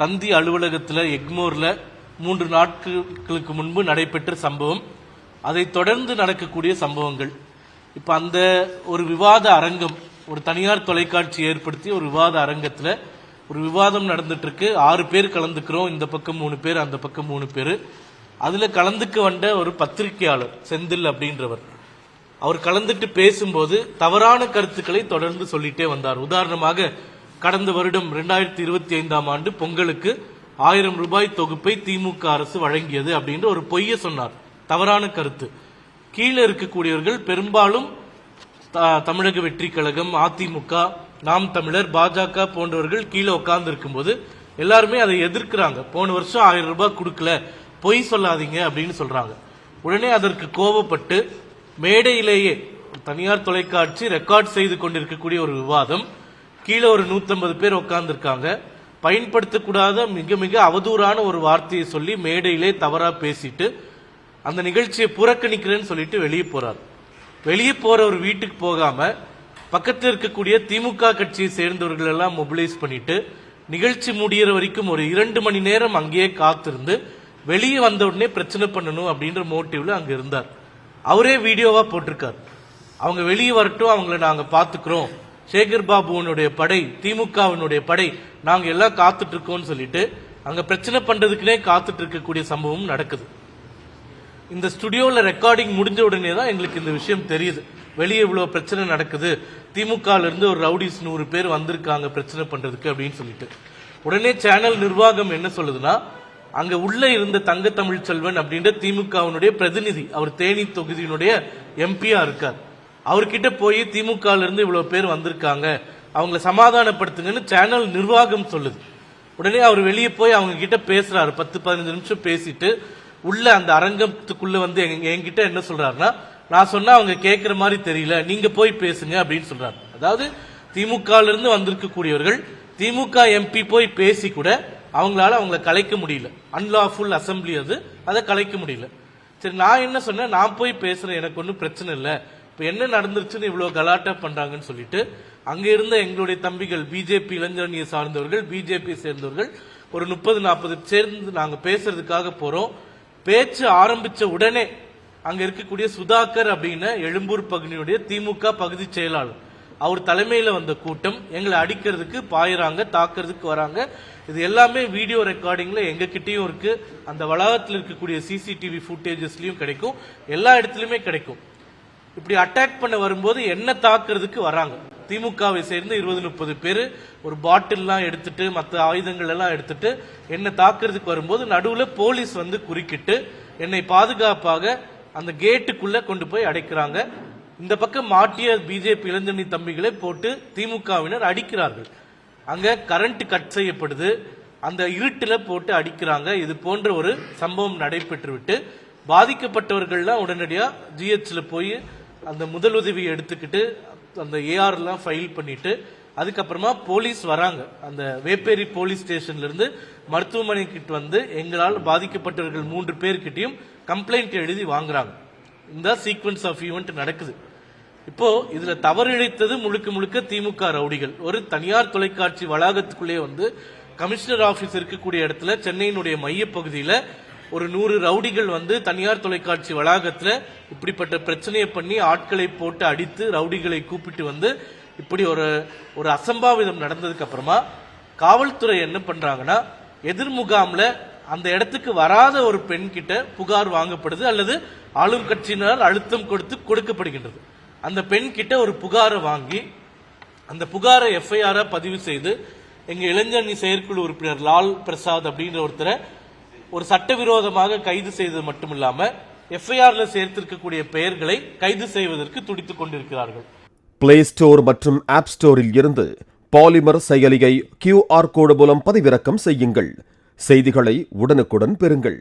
தந்தி அலுவலகத்தில் எக்மோரில் மூன்று நாட்களுக்கு முன்பு நடைபெற்ற சம்பவம். அதை தொடர்ந்து நடக்கக்கூடிய சம்பவங்கள். இப்போ அந்த ஒரு விவாத அரங்கம் ஒரு தனியார் தொலைக்காட்சி ஏற்படுத்தி ஒரு விவாத அரங்கத்தில் ஒரு விவாதம் நடந்துட்டுருக்கு. ஆறு பேர் கலந்துக்கிறோம். இந்த பக்கம் மூணு பேர் அந்த பக்கம் மூணு பேர். அதில் கலந்துக்க வந்த ஒரு பத்திரிகையாளர் செந்தில் அப்படின்றவர். அவர் கலந்துட்டு பேசும்போது தவறான கருத்துக்களை தொடர்ந்து சொல்லிட்டே வந்தார். உதாரணமாக கடந்த வருடம் ரெண்டாயிரத்தி இருபத்தி ஐந்தாம் ஆண்டு பொங்கலுக்கு ஆயிரம் ரூபாய் தொகுப்பை திமுக அரசு வழங்கியது அப்படின்ற ஒரு பொய்ய சொன்னார். தவறான கருத்து. கீழே இருக்கக்கூடியவர்கள் பெரும்பாலும் த- தமிழக வெற்றி கழகம் அதிமுக நாம் தமிழர் பாஜக போன்றவர்கள் கீழே உட்கார்ந்து இருக்கும்போது எல்லாருமே அதை எதிர்க்கிறாங்க. போன வருஷம் ஆயிரம் ரூபாய் கொடுக்கல. பொய் சொல்லாதீங்க அப்படின்னு சொல்றாங்க. உடனே அதற்கு கோபப்பட்டு மேடையிலேயே தனியார் தொலைக்காட்சி ரெக்கார்ட் செய்து கொண்டிருக்கக்கூடிய ஒரு விவாதம் கீழே ஒரு 150 பேர் உட்காந்துருக்காங்க பயன்படுத்தக்கூடாத மிக மிக அவதூறான ஒரு வார்த்தையை சொல்லி மேடையிலே தவறாக பேசிட்டு அந்த நிகழ்ச்சியை புறக்கணிக்கிறேன்னு சொல்லிட்டு வெளியே போறார். வெளியே போற ஒரு வீட்டுக்கு போகாம பக்கத்தில் இருக்கக்கூடிய திமுக கட்சியை சேர்ந்தவர்கள் எல்லாம் மொபிலைஸ் பண்ணிட்டு நிகழ்ச்சி முடியிற வரைக்கும் ஒரு இரண்டு மணி நேரம் அங்கேயே காத்திருந்து வெளியே வந்த உடனே பிரச்சனை பண்ணணும் அப்படின்ற மோட்டிவ்ல அங்க இருந்தார். அவரே வீடியோவா போட்டிருக்கார். அவங்க வெளியே வரட்டும் அவங்கள நாங்க பாத்துக்கிறோம் சேகர் பாபுவனுடைய படை திமுகவினுடைய படை நாங்க எல்லாம் காத்துட்டு இருக்கோம்னு சொல்லிட்டு அங்க பிரச்சனை பண்றதுக்குனே காத்துட்டு இருக்கக்கூடிய சம்பவம் நடக்குது. இந்த ஸ்டுடியோல ரெக்கார்டிங் முடிஞ்ச உடனே தான் எங்களுக்கு இந்த விஷயம் தெரியுது. வெளியே இவ்வளவு பிரச்சனை நடக்குது. திமுக இருந்து ஒரு ரவுடிஸ் நூறு பேர் வந்திருக்காங்க பிரச்சனை பண்றதுக்கு அப்படின்னு சொல்லிட்டு. உடனே சேனல் நிர்வாகம் என்ன சொல்லுதுன்னா அங்க உள்ள இருந்த தங்க தமிழ் செல்வன் அப்படின்ற திமுகவினுடைய பிரதிநிதி அவர் தேனி தொகுதியினுடைய எம்பியா இருக்கார். அவர்கிட்ட போய் திமுக இருந்து இவ்வளவு பேர் வந்திருக்காங்க. அவங்கள சமாதானப்படுத்துங்கன்னு சேனல் நிர்வாகம் சொல்லுது. உடனே அவர் வெளியே போய் அவங்க கிட்ட பேசுறாரு. பத்து பதினஞ்சு நிமிஷம் பேசிட்டு உள்ள அந்த அரங்கத்துக்குள்ள வந்து என்கிட்ட என்ன சொல்றாருன்னா நான் சொன்னா அவங்க கேட்கிற மாதிரி தெரியல. நீங்க போய் பேசுங்க அப்படின்னு சொல்றாரு. அதாவது திமுக இருந்து வந்திருக்கக்கூடியவர்கள் திமுக எம்பி போய் பேசி கூட அவங்களால அவங்கள கலைக்க முடியல. அன்லாஃபுல் அசம்பிளி அது. அதை கலைக்க முடியல. சரி நான் என்ன சொன்னேன்? நான் போய் பேசுறேன். எனக்கு ஒன்றும் பிரச்சனை இல்லை. இப்போ என்ன நடந்துருச்சுன்னு இவ்வளோ கலாட்டா பண்ணுறாங்கன்னு சொல்லிட்டு அங்கே இருந்த எங்களுடைய தம்பிகள் பிஜேபி இளைஞரணியை சார்ந்தவர்கள் பிஜேபி சேர்ந்தவர்கள் ஒரு முப்பது நாற்பது சேர்ந்து நாங்கள் பேசுறதுக்காக போகிறோம் பேச்சு ஆரம்பித்த உடனே அங்கே இருக்கக்கூடிய சுதாகர் அப்படின்னு எழும்பூர் பகுதியுடைய திமுக பகுதி செயலாளர் அவர் தலைமையில் வந்த கூட்டம் எங்களை அடிக்கிறதுக்கு பாயிறாங்க தாக்குறதுக்கு வராங்க. இது எல்லாமே வீடியோ ரெக்கார்டிங்கில் எங்க இருக்குது அந்த வளாகத்தில் இருக்கக்கூடிய சிசிடிவி ஃபுட்டேஜஸ்லையும் கிடைக்கும். எல்லா இடத்துலையுமே கிடைக்கும். இப்படி அட்டாக் பண்ண வரும்போது என்ன தாக்குறதுக்கு வராங்க? திமுகவை சேர்ந்து இருபது முப்பது பேர் ஒரு பாட்டில்லாம் எடுத்துட்டு மற்ற ஆயுதங்கள் எல்லாம் எடுத்துட்டு என்னை தாக்குறதுக்கு வரும்போது நடுவில் போலீஸ் வந்து குறுக்கிட்டு என்னை பாதுகாப்பாக அந்த கேட்டுக்குள்ள கொண்டு போய் அடைக்கிறாங்க. இந்த பக்கம் மாட்டிய பிஜேபி இளைஞரணி தம்பிகளை போட்டு திமுகவினர் அடிக்கிறார்கள். அங்க கரண்ட் கட் செய்யப்படுது. அந்த இருட்டில் போட்டு அடிக்கிறாங்க. இது போன்ற ஒரு சம்பவம் நடைபெற்று விட்டு பாதிக்கப்பட்டவர்கள்லாம் உடனடியாக ஜிஹெச்சில் போய் அந்த முதலுதவி எடுத்துக்கிட்டு அந்த ஏஆர் எல்லாம் ஃபைல் பண்ணிட்டு அதுக்கப்புறமா போலீஸ் வராங்க. அந்த வேப்பேரி போலீஸ் ஸ்டேஷன்ல இருந்து மருத்துவமனைக்கிட்ட வந்து எங்களால் பாதிக்கப்பட்டவர்கள் மூன்று பேர்கிட்டையும் கம்ப்ளைண்ட் எழுதி வாங்குறாங்க. இந்த சீக்வன்ஸ் ஆஃப் ஈவெண்ட் நடக்குது. இப்போ இதுல தவறிழைத்தது முழுக்க முழுக்க திமுக ரவுடிகள். ஒரு தனியார் தொலைக்காட்சி வளாகத்துக்குள்ளே வந்து கமிஷனர் ஆபீஸ் இருக்கக்கூடிய இடத்துல சென்னையினுடைய மையப்பகுதியில ஒரு நூறு ரவுடிகள் வந்து தனியார் தொலைக்காட்சி வளாகத்தில் இப்படிப்பட்ட பிரச்சனையை பண்ணி ஆட்களை போட்டு அடித்து ரவுடிகளை கூப்பிட்டு வந்து இப்படி ஒரு ஒரு அசம்பாவிதம் நடந்ததுக்கு அப்புறமா காவல்துறை என்ன பண்ணுறாங்கன்னா எதிர்முகாமில் அந்த இடத்துக்கு வராத ஒரு பெண் கிட்ட புகார் வாங்கப்படுது அல்லது ஆளும் கட்சியினால் அழுத்தம் கொடுத்து கொடுக்கப்படுகின்றது. அந்த பெண் கிட்ட ஒரு புகாரை வாங்கி அந்த புகாரை எஃப்ஐஆராக பதிவு செய்து எங்கள் இளைஞரணி செயற்குழு உறுப்பினர் லால் பிரசாத் அப்படின்ற ஒருத்தரை ஒரு சட்டவிரோதமாக கைது செய்தது மட்டுமில்லாம எஃப்ஐஆர்ல சேர்த்திருக்கக்கூடிய பெயர்களை கைது செய்வதற்கு துடித்துக் கொண்டிருக்கிறார்கள். பிளே ஸ்டோர் மற்றும் ஆப் ஸ்டோரில் இருந்து பாலிமர் செயலியை கியூஆர் கோடு மூலம் பதிவிறக்கம் செய்யுங்கள். செய்திகளை உடனுக்குடன் பெறுங்கள்.